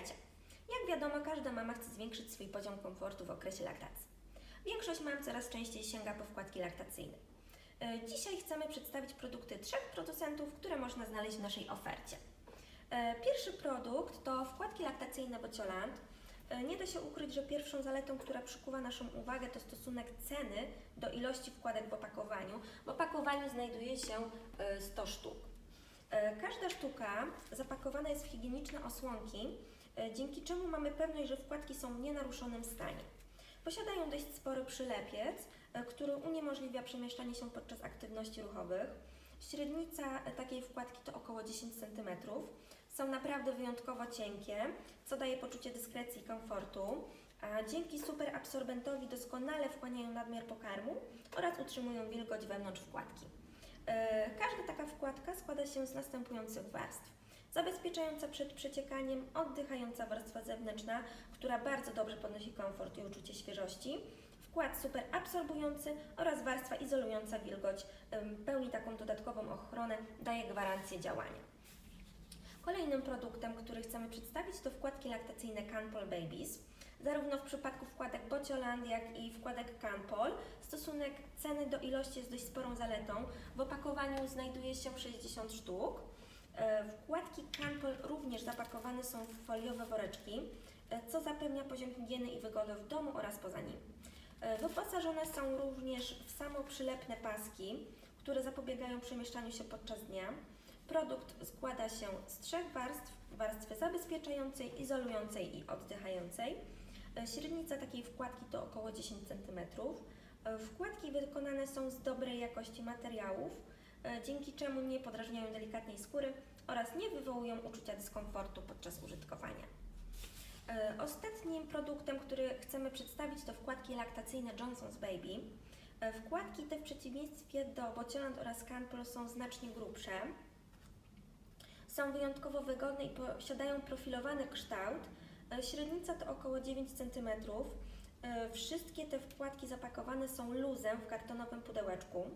Jak wiadomo, każda mama chce zwiększyć swój poziom komfortu w okresie laktacji. Większość mam coraz częściej sięga po wkładki laktacyjne. E, Dzisiaj chcemy przedstawić produkty trzech producentów, które można znaleźć w naszej ofercie. E, Pierwszy produkt to wkładki laktacyjne Bocioland. E, Nie da się ukryć, że pierwszą zaletą, która przykuwa naszą uwagę, to stosunek ceny do ilości wkładek w opakowaniu. W opakowaniu znajduje się e, 100 sztuk. Każda sztuka zapakowana jest w higieniczne osłonki, dzięki czemu mamy pewność, że wkładki są w nienaruszonym stanie. Posiadają dość spory przylepiec, e, który uniemożliwia przemieszczanie się podczas aktywności ruchowych. Średnica e, takiej wkładki to około 10 cm. Są naprawdę wyjątkowo cienkie, co daje poczucie dyskrecji i komfortu. A dzięki superabsorbentowi doskonale wchłaniają nadmiar pokarmu oraz utrzymują wilgoć wewnątrz wkładki. E, Każda taka wkładka składa się z następujących warstw. Zabezpieczająca przed przeciekaniem, oddychająca warstwa zewnętrzna, która bardzo dobrze podnosi komfort i uczucie świeżości, wkład super absorbujący oraz warstwa izolująca wilgoć pełni taką dodatkową ochronę, daje gwarancję działania. Kolejnym produktem, który chcemy przedstawić to wkładki laktacyjne Canpol Babies. Zarówno w przypadku wkładek Bocioland, jak i wkładek Canpol stosunek ceny do ilości jest dość sporą zaletą. W opakowaniu znajduje się 60 sztuk. E, Wkładki Canpol również zapakowane są w foliowe woreczki, e, co zapewnia poziom higieny i wygody w domu oraz poza nim. E, Wyposażone są również w samoprzylepne paski, które zapobiegają przemieszczaniu się podczas dnia. Produkt składa się z trzech warstw: warstwy zabezpieczającej, izolującej i oddychającej. Średnica takiej wkładki to około 10 cm. Wkładki wykonane są z dobrej jakości materiałów, dzięki czemu nie podrażniają delikatnej skóry oraz nie wywołują uczucia dyskomfortu podczas użytkowania. E, Ostatnim produktem, który chcemy przedstawić, to wkładki laktacyjne Johnson's Baby. E, Wkładki te w przeciwieństwie do Bocioland oraz Canpol są znacznie grubsze. Są wyjątkowo wygodne i posiadają profilowany kształt. E, Średnica to około 9 cm. E, Wszystkie te wkładki zapakowane są luzem w kartonowym pudełeczku.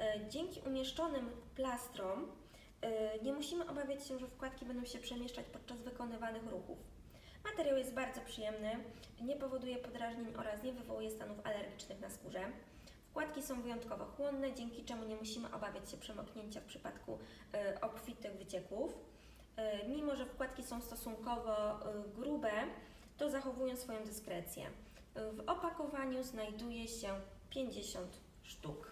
E, Dzięki umieszczonym plastrom e, nie musimy obawiać się, że wkładki będą się przemieszczać podczas wykonywanych ruchów. Materiał jest bardzo przyjemny, nie powoduje podrażnień oraz nie wywołuje stanów alergicznych na skórze. Wkładki są wyjątkowo chłonne, dzięki czemu nie musimy obawiać się przemoknięcia w przypadku e, obfitych wycieków. Mimo, że wkładki są stosunkowo grube, to zachowują swoją dyskrecję. W opakowaniu znajduje się 50 sztuk.